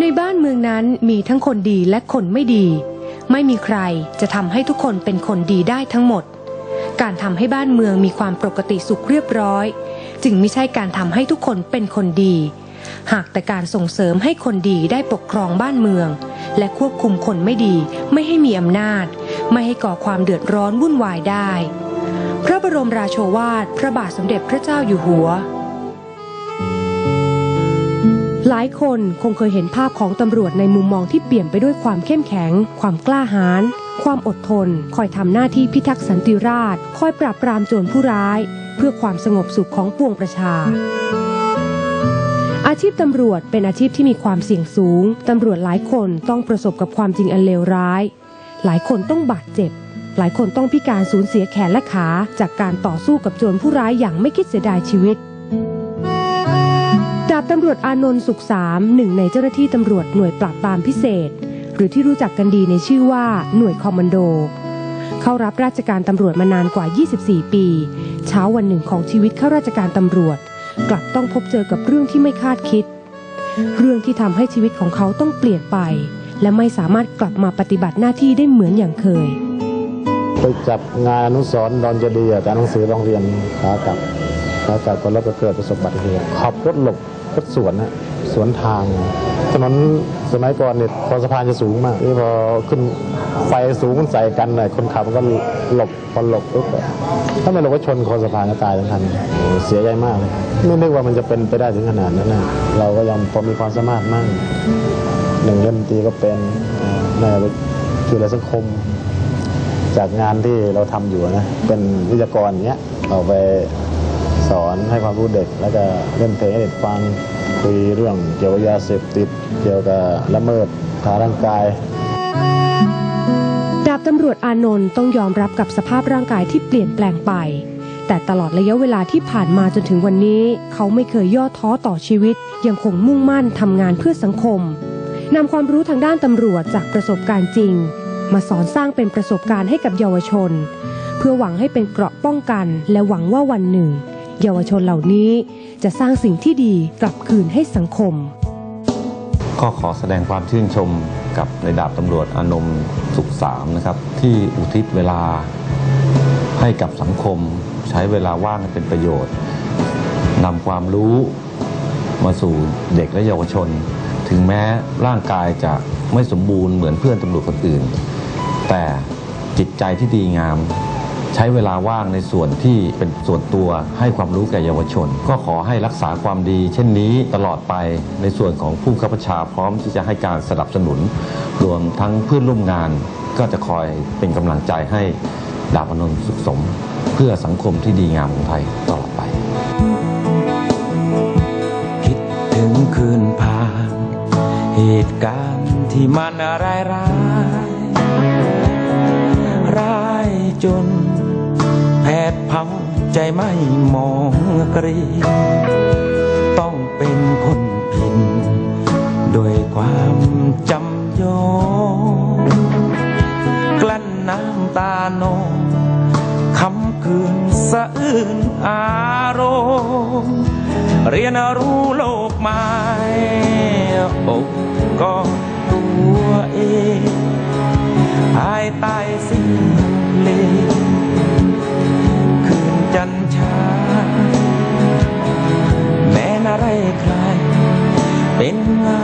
ในบ้านเมืองนั้นมีทั้งคนดีและคนไม่ดี ไม่มีใครจะทำให้ทุกคนเป็นคนดีได้ทั้งหมด การทำให้บ้านเมืองมีความปกติสุขเรียบร้อย จึงไม่ใช่การทำให้ทุกคนเป็นคนดี หากแต่การส่งเสริมให้คนดีได้ปกครองบ้านเมือง และควบคุมคนไม่ดีไม่ให้มีอำนาจ ไม่ให้ก่อความเดือดร้อนวุ่นวายได้ พระบรมราโชวาท พระบาทสมเด็จพระเจ้าอยู่หัว หลายคนคงเคยเห็นภาพของตำรวจในมุมมองที่เปลี่ยมไปด้วยความเข้มแข็ง ความกล้าหาญ ความอดทน คอยทำหน้าที่พิทักษ์สันติราษฎร์คอยปราบปรามโจรผู้ร้าย เพื่อความสงบสุขของปวงประชา อาชีพตำรวจเป็นอาชีพที่มีความเสี่ยงสูง ตำรวจหลายคนต้องประสบกับความจริงอันเลวร้าย หลายคนต้องบาดเจ็บ หลายคนต้องพิการสูญเสียแขนและขา จากการต่อสู้กับโจรผู้ร้ายอย่างไม่คิดเสียดายชีวิต ตำรวจอานนท์สุขสามหนึ่งในเจ้าหน้าที่ตำรวจหน่วยปราบปรามพิเศษ หรือที่รู้จักกันดีในชื่อว่าหน่วยคอมมานโด เข้ารับราชการตำรวจมานานกว่า 24 ปี เช้าวันหนึ่งของชีวิตข้าราชการตำรวจ กลับต้องพบเจอกับเรื่องที่ไม่คาดคิด เรื่องที่ทำให้ชีวิตของเขาต้องเปลี่ยนไป และไม่สามารถกลับมาปฏิบัติหน้าที่ได้เหมือนอย่างเคยไปจับงานอนุสรณ์ดอนเจดีย์อะการหนังสือโรงเรียนขากลับขากลับก็รถก็เกิดประสบอุบัติเหตุขับรถหลบ รถสวนนะสวนทางถนนสมัยก่อนเนี่ยคอสะพานจะสูงมากนี่พอขึ้นไฟสูงใส่กันเลยคนขับมันก็หลบพอหลบปุ๊บถ้าไม่หลบก็ชนคอสะพานก็ตายทั้งคันเสียใจมากเลยไม่นึกว่ามันจะเป็นไปได้ถึงขนาดนั้นนะเราก็ยังพอมีความสามารถมั่งหนึ่งเล่นตีก็เป็นอ่าแม่ไปช่วยเหลือสังคม จากงานที่เราทำอยู่นะเป็นวิทยากรเงี้ยเราไป สอนให้ความรู้เด็ก แล้วก็เล่นเพลงให้เด็กฟังคุยเรื่องเกี่ยวกับยาเสพติด เกี่ยวกับละเมิดทางร่างกายดาบตำรวจอานนท์ต้องยอมรับกับสภาพร่างกายที่เปลี่ยนแปลงไป แต่ตลอดระยะเวลาที่ผ่านมาจนถึงวันนี้ เขาไม่เคยย่อท้อต่อชีวิต ยังคงมุ่งมั่นทำงานเพื่อสังคมนำความรู้ทางด้านตำรวจจากประสบการณ์จริง มาสอนสร้างเป็นประสบการณ์ให้กับเยาวชน เพื่อหวังให้เป็นเกราะป้องกัน และหวังว่าวันหนึ่ง เยาวชนเหล่านี้จะสร้างสิ่งที่ดีกลับคืนให้สังคม ก็ขอแสดงความชื่นชมกับในดาบตำรวจอนมสุขสามนะครับ ที่อุทิศเวลาให้กับสังคม ใช้เวลาว่างให้เป็นประโยชน์นำความรู้มาสู่เด็กและเยาวชน ถึงแม้ร่างกายจะไม่สมบูรณ์เหมือนเพื่อนตำรวจคนอื่น แต่จิตใจที่ดีงาม ใช้เวลาว่างในส่วนที่เป็นส่วนตัวให้ความรู้แก่เยาวชน ก็ขอให้รักษาความดี เช่นนี้ตลอดไปในส่วนของผู้ข้าราชาพร้อมที่จะให้การสนับสนุน รวมทั้งเพื่อนร่วมงาน ก็จะคอยเป็นกำลังใจให้ดาบอนนท์สุขสม เพื่อสังคมที่ดีงามของไทยตลอดไป คิดถึงคืนผ่าน เหตุการณ์ที่มันร้ายร้ายร้ายจน ดเผาใจไม่มองกรี ต้องเป็นคนผิดโดวยความจำยอมกลั้นน้ำตาโนคำคืนสะอื้นอารมณ์ เรียนรู้โลกใหม่อกก็ตัวเองภายใต้สิ่ง อะไรใคร เป็นเงา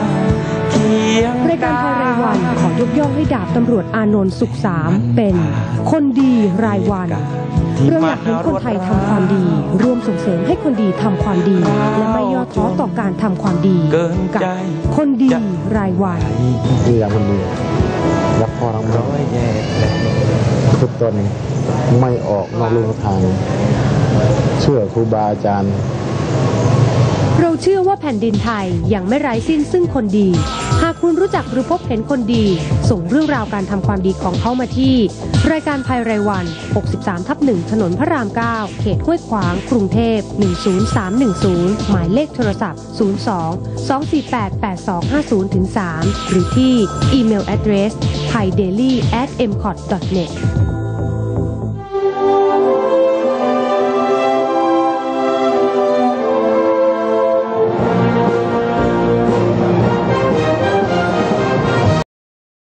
เคียงรายการไทยรายวันขอยกย่องให้ดาบตำรวจอานนท์สุขสามเป็นคนดีรายวันเราอยากเห็นคนไทยทำความดี ร่วมส่งเสริมให้คนดีทำความดี และไม่ย่อท้อต่อการทำความดีเกินกับใจคนดีรายวันคืออย่างคนดีรักพ่อรักแม่ร้อยแยกแหลกทุกตนไม่ออกนอกลู่นอกทาง เชื่อครูบาอาจารย์ เราเชื่อว่าแผ่นดินไทยยังไม่ไร้สิ้นซึ่งคนดี หากคุณรู้จักหรือพบเห็นคนดี ส่งเรื่องราวการทำความดีของเขามาที่ รายการภัยรายวัน 63 ทับ 1 ถนนพระราม 9 เขตห้วยขวาง กรุงเทพ 10310 หมายเลขโทรศัพท์ 02 248 8250 3หรือที่อีเมล address thaidaily at m c o t net